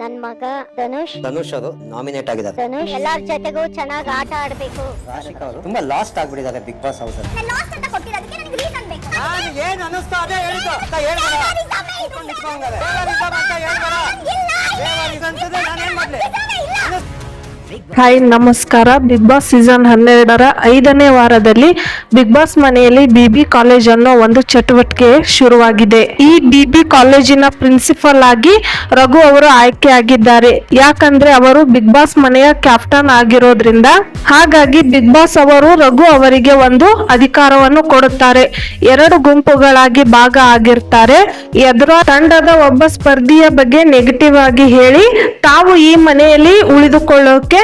ನನ್ ಮಗ ಧನುಷ್. ಧನುಷ್ ಅವರು ನಾಮಿನೇಟ್ ಆಗಿದ್ದಾರೆ. ಧನುಷ್ ಎಲ್ಲಾರ್ ಜೊತೆಗೂ ಚೆನ್ನಾಗಿ ಆಟ ಆಡ್ಬೇಕು. ರಾಶಿಕಾ ಅವರು ತುಂಬಾ ಲಾಸ್ಟ್ ಆಗ್ಬಿಟ್ಟಿದ್ದಾರೆ ಬಿಗ್ ಬಾಸ್ ಹೌಸ್ ಅಲ್ಲಿ. ಏನ್ ಅನಿಸ್ತಾ ಅದೇ ಹೇಳಿದ್ದು ಅಂತ ಹೇಳ್ಬೇಡ. ಅಂತ ನಾನೇನ್ ಮಾಡ್ಲಿ? ಹಾಯ್ ನಮಸ್ಕಾರ. ಬಿಗ್ ಬಾಸ್ ಸೀಸನ್ ಹನ್ನೆರಡರ ಐದನೇ ವಾರದಲ್ಲಿ ಬಿಗ್ ಬಾಸ್ ಮನೆಯಲ್ಲಿ ಬಿಬಿ ಕಾಲೇಜ್ ಅನ್ನೋ ಒಂದು ಚಟುವಟಿಕೆ ಶುರುವಾಗಿದೆ. ಈ ಬಿಬಿ ಕಾಲೇಜಿನ ಪ್ರಿನ್ಸಿಪಲ್ ಆಗಿ ರಘು ಅವರು ಆಯ್ಕೆಯಾಗಿದ್ದಾರೆ ಯಾಕಂದ್ರೆ ಅವರು ಬಿಗ್ ಬಾಸ್ ಮನೆಯ ಕ್ಯಾಪ್ಟನ್ ಆಗಿರೋದ್ರಿಂದ ಹಾಗಾಗಿ ಬಿಗ್ ಬಾಸ್ ಅವರು ರಘು ಅವರಿಗೆ ಒಂದು ಅಧಿಕಾರವನ್ನು ಕೊಡುತ್ತಾರೆ. ಎರಡು ಗುಂಪುಗಳಾಗಿ ಭಾಗ ಆಗಿರ್ತಾರೆ. ಎದುರ ತಂಡದ ಒಬ್ಬ ಸ್ಪರ್ಧಿಯ ಬಗ್ಗೆ ನೆಗೆಟಿವ್ ಆಗಿ ಹೇಳಿ ತಾವು ಈ ಮನೆಯಲ್ಲಿ ಉಳಿದುಕೊಳ್ಳೋಕೆ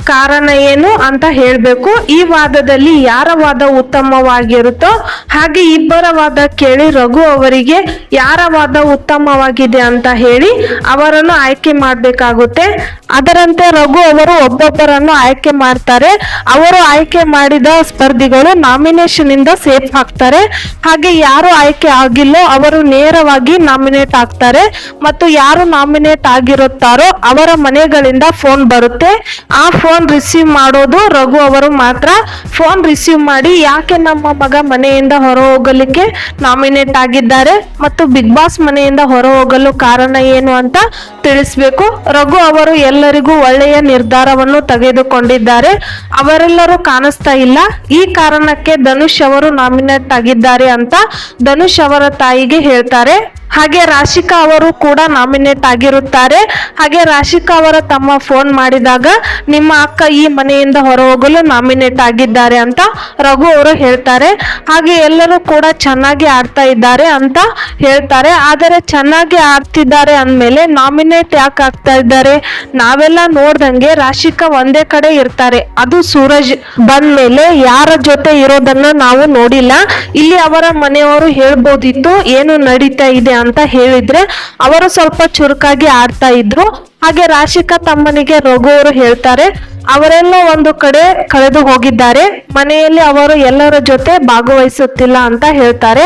ಕಾರಣ ಏನು ಅಂತ ಹೇಳಬೇಕು. ಈ ವಾದದಲ್ಲಿ ಯಾರ ವಾದ ಉತ್ತಮವಾಗಿರುತ್ತೋ ಹಾಗೆ ಇಬ್ಬರ ವಾದ ಕೇಳಿ ರಘು ಅವರಿಗೆ ಯಾರ ವಾದ ಉತ್ತಮವಾಗಿದೆ ಅಂತ ಹೇಳಿ ಅವರನ್ನು ಆಯ್ಕೆ ಮಾಡಬೇಕಾಗುತ್ತೆ. ಅದರಂತೆ ರಘು ಅವರು ಒಬ್ಬೊಬ್ಬರನ್ನು ಆಯ್ಕೆ ಮಾಡ್ತಾರೆ. ಅವರು ಆಯ್ಕೆ ಮಾಡಿದ ಸ್ಪರ್ಧಿಗಳು ನಾಮಿನೇಷನ್ ಇಂದ ಸೇಫ್ ಆಗ್ತಾರೆ. ಹಾಗೆ ಯಾರು ಆಯ್ಕೆ ಆಗಿಲ್ಲೋ ಅವರು ನೇರವಾಗಿ ನಾಮಿನೇಟ್ ಆಗ್ತಾರೆ. ಮತ್ತು ಯಾರು ನಾಮಿನೇಟ್ ಆಗಿರುತ್ತಾರೋ ಅವರ ಮನೆಗಳಿಂದ ಫೋನ್ ಬರುತ್ತೆ. ಆ ಫೋನ್ ರಿಸೀವ್ ಮಾಡೋದು ರಘು ಅವರು ಮಾತ್ರ. ಫೋನ್ ರಿಸೀವ್ ಮಾಡಿ ಯಾಕೆ ನಮ್ಮ ಮಗ ಮನೆಯಿಂದ ಹೊರ ಹೋಗಲಿಕ್ಕೆ ನಾಮಿನೇಟ್ ಆಗಿದ್ದಾರೆ ಮತ್ತು ಬಿಗ್ ಬಾಸ್ ಮನೆಯಿಂದ ಹೊರ ಹೋಗಲು ಕಾರಣ ಏನು ಅಂತ ತಿಳಿಸ್ಬೇಕು. ರಘು ಅವರು ಎಲ್ಲರಿಗೂ ಒಳ್ಳೆಯ ನಿರ್ಧಾರವನ್ನು ತೆಗೆದುಕೊಂಡಿದ್ದಾರೆ. ಅವರೆಲ್ಲರೂ ಕಾಣಿಸ್ತಾ ಇಲ್ಲ. ಈ ಕಾರಣಕ್ಕೆ ಧನುಷ್ ಅವರು ನಾಮಿನೇಟ್ ಆಗಿದ್ದಾರೆ ಅಂತ ಧನುಷ್ ಅವರ ತಾಯಿಗೆ ಹೇಳ್ತಾರೆ. ಹಾಗೆ ರಾಶಿಕಾ ಅವರು ಕೂಡ ನಾಮಿನೇಟ್ ಆಗಿರುತ್ತಾರೆ. ಹಾಗೆ ರಾಶಿಕಾ ಅವರ ತಮ್ಮ ಫೋನ್ ಮಾಡಿದಾಗ ನಿಮ್ಮ ಅಕ್ಕ ಈ ಮನೆಯಿಂದ ಹೊರ ಹೋಗಲು ನಾಮಿನೇಟ್ ಆಗಿದ್ದಾರೆ ಅಂತ ರಘು ಅವರು ಹೇಳ್ತಾರೆ. ಹಾಗೆ ಎಲ್ಲರೂ ಕೂಡ ಚೆನ್ನಾಗಿ ಆಡ್ತಾ ಇದ್ದಾರೆ ಅಂತ ಹೇಳ್ತಾರೆ. ಆದರೆ ಚೆನ್ನಾಗಿ ಆಡ್ತಿದ್ದಾರೆ ಅಂದಮೇಲೆ ನಾಮಿನೇಟ್ ಯಾಕೆ ಆಗ್ತಾ ಇದ್ದಾರೆ? ನಾವೆಲ್ಲ ನೋಡ್ದಂಗೆ ರಾಶಿಕಾ ಒಂದೇ ಕಡೆ ಇರ್ತಾರೆ. ಅದು ಸೂರಜ್ ಬಂದ್ಮೇಲೆ ಯಾರ ಜೊತೆ ಇರೋದನ್ನ ನಾವು ನೋಡಿಲ್ಲ. ಇಲ್ಲಿ ಅವರ ಮನೆಯವರು ಹೇಳ್ಬೋದಿತ್ತು, ಏನು ನಡೀತಾ ಇದೆ ಅಂತ ಹೇಳಿದ್ರೆ ಅವರು ಸ್ವಲ್ಪ ಚುರುಕಾಗಿ ಆಡ್ತಾ ಇದ್ರು. ಹಾಗೆ ರಾಶಿಕಾ ತಮ್ಮನಿಗೆ ರಘು ಅವರು ಹೇಳ್ತಾರೆ ಅವರೆಲ್ಲ ಒಂದು ಕಡೆ ಕಳೆದು ಹೋಗಿದ್ದಾರೆ. ಮನೆಯಲ್ಲಿ ಅವರು ಎಲ್ಲರ ಜೊತೆ ಭಾಗವಹಿಸುತ್ತಿಲ್ಲ ಅಂತ ಹೇಳ್ತಾರೆ.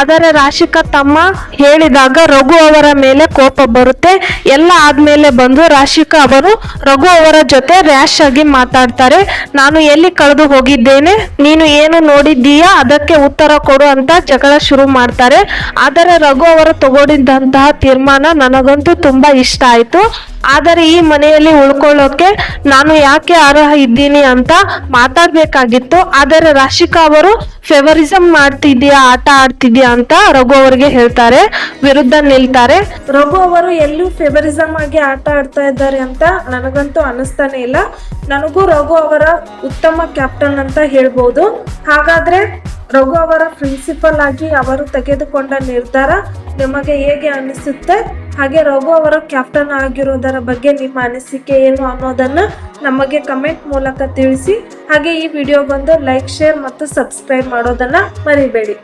ಆದರೆ ರಾಶಿಕಾ ತಮ್ಮ ಹೇಳಿದಾಗ ರಘು ಅವರ ಮೇಲೆ ಕೋಪ ಬರುತ್ತೆ. ಎಲ್ಲ ಆದ್ಮೇಲೆ ಬಂದು ರಾಶಿಕಾ ಅವರು ರಘು ಅವರ ಜೊತೆ ರ್ಯಾಶ್ ಆಗಿ ಮಾತಾಡ್ತಾರೆ. ನಾನು ಎಲ್ಲಿ ಕಳೆದು ಹೋಗಿದ್ದೇನೆ? ನೀನು ಏನು ನೋಡಿದ್ದೀಯಾ? ಅದಕ್ಕೆ ಉತ್ತರ ಕೊಡು ಅಂತ ಜಗಳ ಶುರು ಮಾಡ್ತಾರೆ. ಆದರೆ ರಘು ಅವರು ತಗೊಂಡಿದ್ದಂತಹ ತೀರ್ಮಾನ ನನಗಂತೂ ತುಂಬಾ ಇಷ್ಟ ಆಯ್ತು. ಆದರೆ ಈ ಮನೆಯಲ್ಲಿ ಉಳ್ಕೊಳ್ಳೋಕೆ ನಾನು ಯಾಕೆ ಅರ್ಹ ಇದ್ದೀನಿ ಅಂತ ಮಾತಾಡ್ಬೇಕಾಗಿತ್ತು. ಆದರೆ ರಾಶಿಕಾ ಅವರು ಫೆವರಿಸಮ್ ಮಾಡ್ತಿದ್ಯಾ ಆಟ ಆಡ್ತಿದ್ಯಾ ಅಂತ ರಘು ಅವರಿಗೆ ಹೇಳ್ತಾರೆ. ವಿರುದ್ಧ ನಿಲ್ತಾರೆ. ರಘು ಅವರು, ಎಲ್ಲೂ ಫೆವರಿಸಮ್ ಆಗಿ ಆಟ ಆಡ್ತಾ ಇದ್ದಾರೆ ಅಂತ ನನಗಂತೂ ಅನಿಸ್ತಾನೆ ಇಲ್ಲ. ನನಗೂ ರಘು ಅವರ ಉತ್ತಮ ಕ್ಯಾಪ್ಟನ್ ಅಂತ ಹೇಳ್ಬೋದು. ಹಾಗಾದ್ರೆ ರಘು ಅವರ ಪ್ರಿನ್ಸಿಪಲ್ ಆಗಿ ಅವರು ತೆಗೆದುಕೊಂಡ ನಿರ್ಧಾರ ನಿಮಗೆ ಹೇಗೆ ಅನಿಸುತ್ತೆ? ಹಾಗೆ ರಘು ಅವರು ಕ್ಯಾಪ್ಟನ್ ಆಗಿರೋದರ ಬಗ್ಗೆ ನಿಮ್ಮ ಅನಿಸಿಕೆ ಏನು ಅನ್ನೋದನ್ನು ನಮಗೆ ಕಮೆಂಟ್ ಮೂಲಕ ತಿಳಿಸಿ. ಹಾಗೆ ಈ ವಿಡಿಯೋ ಬಂದು ಲೈಕ್ ಶೇರ್ ಮತ್ತು ಸಬ್ಸ್ಕ್ರೈಬ್ ಮಾಡೋದನ್ನು ಮರಿಬೇಡಿ.